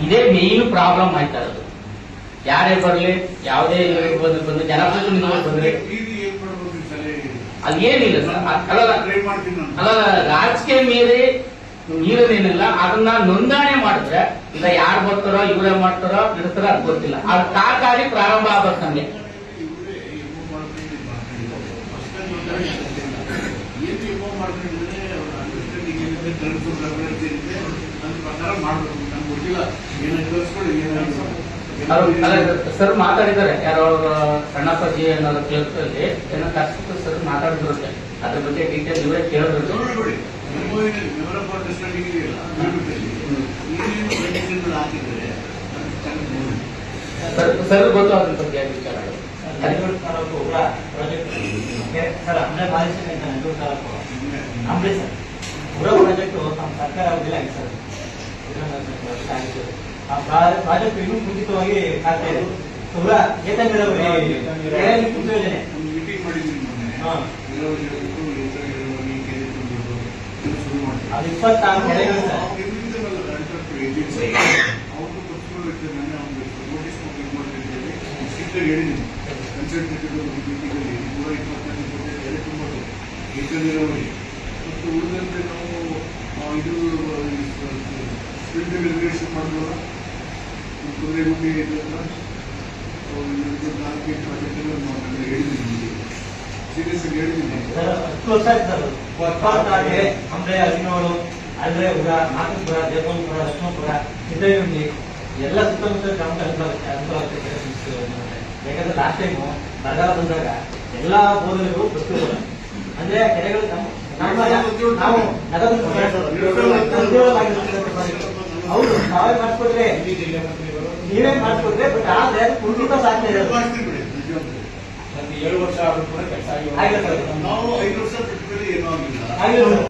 ಇದೇ main problem ಆಯ್ತಾ ಇರೋದು. ಯಾರೇ ಬರಲಿ ಯಾವುದೇ ಬಂದು ಬಂದು ಜನಪ್ರತಿನಿಧಿಗಳು ಬಂದ್ರೆ. ಬೀದಿ ಏನ್ ಮಾಡ್ಬೋದು ಈ ಸಲ? ಅದು ಏನಿಲ್ಲ ಸರ್ ಅದ್- ಅಲ್ಲ ರಾಜಕೀಯ ಮೇಲೆ ಇರೋದೇನಿಲ್ಲ ಅದನ್ನ ನೋಂದಣಿ ಮಾಡಿದ್ರೆ ಇಲ್ಲ ಯಾರು ಬರ್ತಾರೋ ಇವರೇ ಮಾಡ್ತಾರೋ ನಡೆಸ್ತಾರೋ ಅದು ಗೊತ್ತಿಲ್ಲ. ಅದು ಕಾಕಾರಿ ಪ್ರಾರಂಭ ಆಗ್ಬೇಕು ನಮ್ಗೆ. ಮಾಡ್ಕೊಂಡಿದ್ರೆ ಅವ್ರ ಅಂಡರ್ಸ್ಟ್ಯಾಂಡಿಂಗ್ ಏನಿದೆ ಪ್ರಕಾರ ಮಾಡ್ಬೇಕು ಸರ್ ಮಾತಾಡಿದ್ದಾರೆ. ಯಾರೋ ಅವ್ರ ಸಣ್ಣಪ್ಪಾಜಿ ಅನ್ನೋ ಕೇಳ್ತಲ್ಲಿ ಏನೋ ಕಷ್ಟ ಸರ್ ಮಾತಾಡಿದ್ರೆ ಅದ್ರ ಬಗ್ಗೆ ಡೀಟೇಲ್ ಇವರೇ ಕೇಳಿದ್ರು ಸರ್ ಸರ್ ಗೊತ್ತು ಅದ್ರ ಬಗ್ಗೆ ವಿಚಾರ ಅಂಬರೀಶ್ ಸರ್ ಉಗ್ರ ಪ್ರಾಜೆಕ್ಟ್ ನಮ್ಮ ಸರ್ಕಾರ ಅವಧಿಯಲ್ಲಿ ಆಗಿದೆ ಸರ್. ಆ ಇನ್ನೂ ಮುಂಚಿತವಾಗಿ ಆಗ್ತಾ ಇದೆ ಏತಂದ್ರೆ ಕುಂದು ಯೋಜನೆ ಮಾಡಿದ್ದೀನಿ ಮೊನ್ನೆ ಹಾ. ಇರೋರು ಹೇಳ್ಬಿಟ್ಟು ಇತರ ಕೆರೆ ತುಂಬಿದ್ರು ಇದು ಶುರು ಇಪ್ಪತ್ತಾರು ನೋಟಿಸ್ ಇಪ್ಪತ್ತೈದು ನಾವು ಇದು ಫೀಲ್ಡ್ ರೆಗ್ಯುಲೇಷನ್ ಮಾಡಿದ್ವಲ್ಲ ಕುದುರೆ ಗುಂಡಿ ಇದೆಲ್ಲ ನಾಲ್ಕೈದು ಪ್ರಾಜೆಕ್ಟ್ ನಾನು ಹೇಳಿದ್ದೀನಿ ಸೀರಿಯಸ್ ಆಗಿ ವರ್ಷ ಆಯ್ತು ಸರ್. ನಾಗಪುರ ದೇವಪುರ ಲಕ್ಷ್ಮಣಪುರ ಸಿದ್ದಯ್ಯಂಡಿ ಎಲ್ಲ ಸುತ್ತಮುತ್ತ ಗ್ರಾಮಕ್ಕೆ ಅನುಕೂಲ ಲಾಸ್ಟ್ ಟೈಮು ಬರಗಾಲ ಬಂದಾಗ ಎಲ್ಲಾ ಬೋಧನೆಗಳು ಗೊತ್ತಿಲ್ಲ ಅಂದ್ರೆ ಕೆರೆಗಳು ನಾವು ನಗದು ಹೌದು ನಾವೇ ಮಾಡಿಸ್ಕೊಟ್ರೆ ನೀವೇ ಮಾಡಿಸ್ಕೊಟ್ರೆ ಬಟ್ ಆದ್ರೆ ಕುಂಠಿತ ಸಾಧ್ಯ ಇರೋದು. ಏಳು ವರ್ಷ ಆದ್ರೂ ಕೂಡ ಕೆಲಸ ಆಗಿಲ್ಲ ನಾವು ಐದು ವರ್ಷ ಬಿಟ್ಟ ಏನೂ ಆಗಿಲ್ಲ.